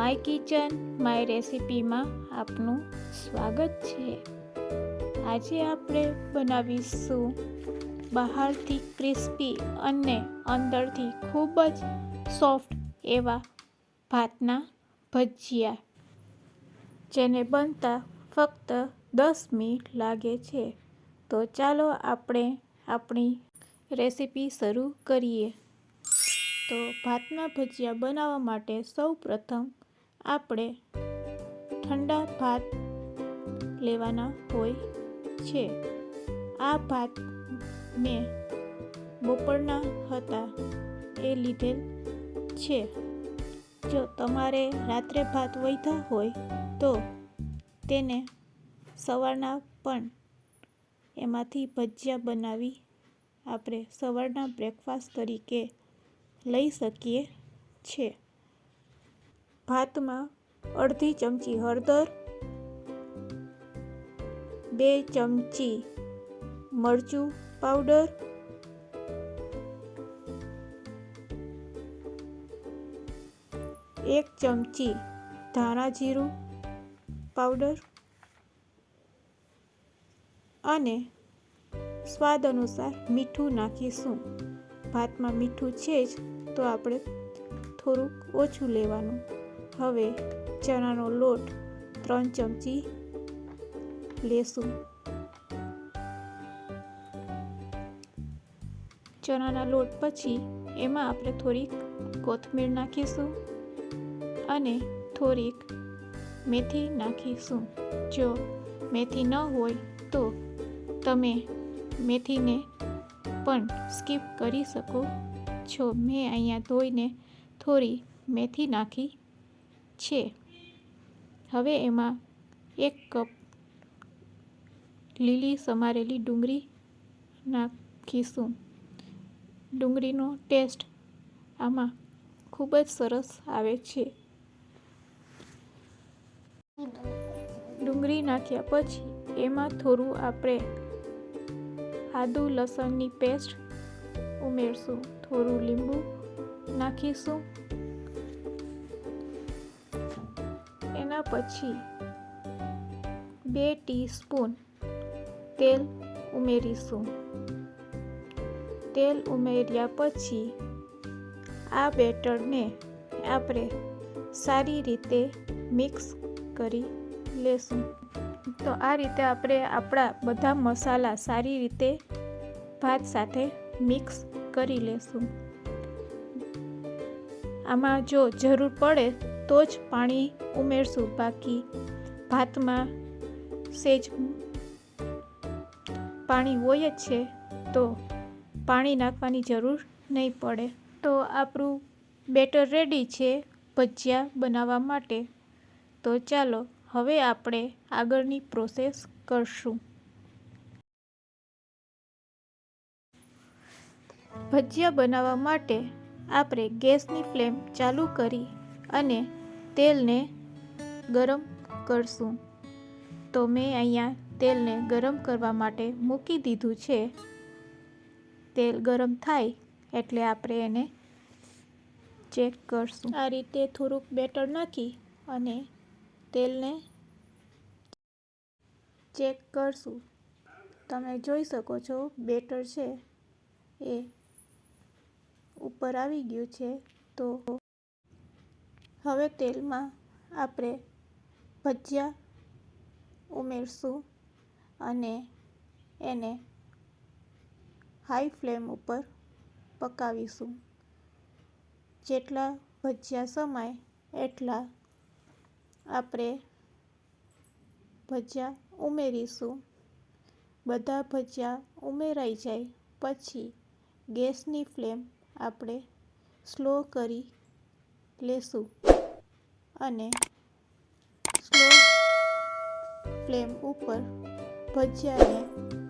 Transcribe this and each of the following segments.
My kitchen, my રેસિપીમાં આપનું સ્વાગત છે. આજે આપણે બનાવીશું બહારથી ક્રિસ્પી અને અંદરથી ખૂબ જ સોફ્ટ એવા ભાતના ભજીયા, જેને બનતા ફક્ત દસ મિનિટ લાગે છે. તો ચાલો આપણે આપણી રેસિપી શરૂ કરીએ. તો ભાતના ભજીયા બનાવવા માટે સૌ પ્રથમ આપણે ઠંડા ભાત લેવાના હોય છે. આ ભાત મેં બપોરના હતા એ લીધેલ છે. જો તમારે રાત્રે ભાત વૈધા હોય તો તેને સવારના પણ એમાંથી ભજીયા બનાવી આપણે સવારના બ્રેકફાસ્ટ તરીકે લઈ શકીએ છે. ભાતમાં અડધી ચમચી હળદર, બે ચમચી મરચું પાવડર, એક ચમચી ધાણા જીરું પાવડર અને સ્વાદ અનુસાર મીઠું નાખીશું. ભાતમાં મીઠું છે જ, તો આપણે થોડુંક ઓછું લેવાનું. હવે ચણાનો લોટ ત્રણ ચમચી લેશું. ચણાના લોટ પછી એમાં આપણે થોડીક કોથમીર નાખીશું અને થોડીક મેથી નાખીશું. જો મેથી ન હોય તો તમે મેથીને પણ સ્કીપ કરી શકો છો. મેં અહીંયા ધોઈને થોડી મેથી નાખી છે. હવે એમાં એક કપ લીલી સમારેલી ડુંગળી નાખીશું. ડુંગળીનો ટેસ્ટ આમાં ખૂબ જ સરસ આવે છે. ડુંગળી નાખ્યા પછી એમાં થોડું આપણે આદુ લસણની પેસ્ટ ઉમેરશું. થોડું લીંબુ નાખીશું. પછી બે ટીસ્પૂન તેલ ઉમેરીશું. તેલ ઉમેર્યા પછી આ બેટરને આપણે સારી રીતે મિક્સ કરી લેશું. તો આ રીતે આપણે આપણા બધા મસાલા સારી રીતે ભાત સાથે મિક્સ કરી લેશું. આમાં જો જરૂર પડે તો જ પાણી ઉમેરશું. બાકી ભાતમાં સેજ પાણી હોય જ છે, તો પાણી નાખવાની જરૂર નહીં પડે. તો આપણું બેટર રેડી છે ભજીયા બનાવવા માટે. તો ચાલો, હવે આપણે આગળની પ્રોસેસ કરશું. ભજીયા બનાવવા માટે આપણે ગેસની ફ્લેમ ચાલુ કરી અને તેલને ગરમ કરશું. તો મેં અહીંયા તેલને ગરમ કરવા માટે મૂકી દીધું છે. તેલ ગરમ થાય એટલે આપણે એને ચેક કરશું. આ રીતે થોડુંક બેટર નાખી અને તેલને ચેક કરશું. તમે જોઈ શકો છો, બેટર છે. એ ઉપર આવી ગયું છે. તો હવે તેલમાં આપણે ભજીયા ઉમેરશું અને એને હાઈ ફ્લેમ ઉપર પકાવીશું. જેટલા ભજીયા સમાય એટલા આપણે ભજીયા ઉમેરીશું. બધા ભજીયા ઉમેરાઈ જાય પછી ગેસની ફ્લેમ આપણે સ્લો કરી લેશું. અને સ્લો ફ્લેમ ઉપર ભજીયાને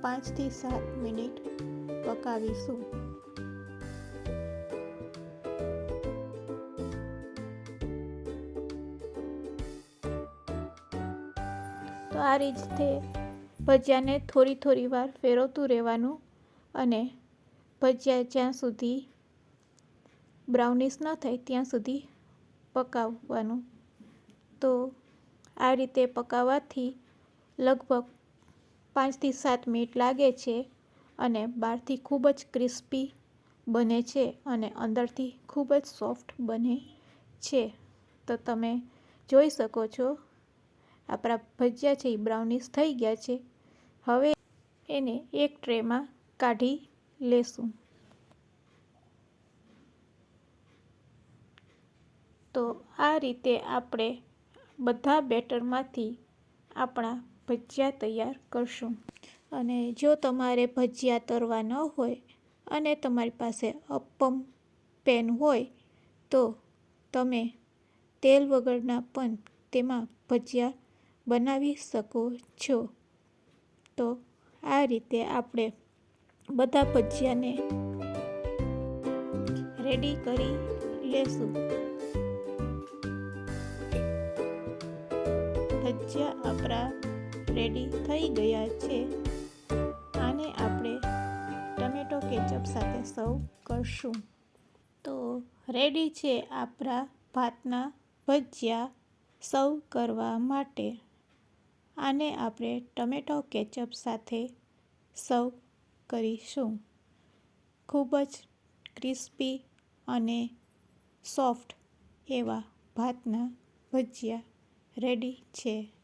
પાંચથી સાત મિનિટ પકાવીશું. તો આ રીતે ભજીયાને થોડી થોડી વાર ફેરવતું રહેવાનું અને ભજીયા જ્યાં સુધી બ્રાઉનિશ ન થાય ત્યાં સુધી પકાવવાનું. તો આ રીતે પકાવવાથી લગભગ પાંચથી સાત મિનિટ લાગે છે અને બહારથી ખૂબ જ ક્રિસ્પી બને છે અને અંદરથી ખૂબ જ સોફ્ટ બને છે. તો તમે જોઈ શકો છો, આપણા ભજીયા છે એ બ્રાઉનિશ થઈ ગયા છે. હવે એને એક ટ્રેમાં કાઢી લેશું. તો આ રીતે આપણે બધા બેટરમાંથી આપણા ભજીયા તૈયાર કરશું. અને જો તમારે ભજીયા તરવા ન હોય અને તમારી પાસે અપ્પમ પેન હોય, તો તમે તેલ વગરના પણ તેમાં ભજીયા બનાવી શકો છો. તો આ રીતે આપણે બધા ભજીયાને રેડી કરી લેશું. ભજીયા આપણા રેડી થઈ ગયા છે. આને આપણે ટમેટો કેચઅપ સાથે સર્વ કરશું. તો રેડી છે આપણા ભાતના ભજીયા સર્વ કરવા માટે. આને આપણે ટમેટો કેચઅપ સાથે સર્વ કરીશું. ખૂબ જ ક્રિસ્પી અને સોફ્ટ એવા ભાતના ભજીયા. રેડી છે.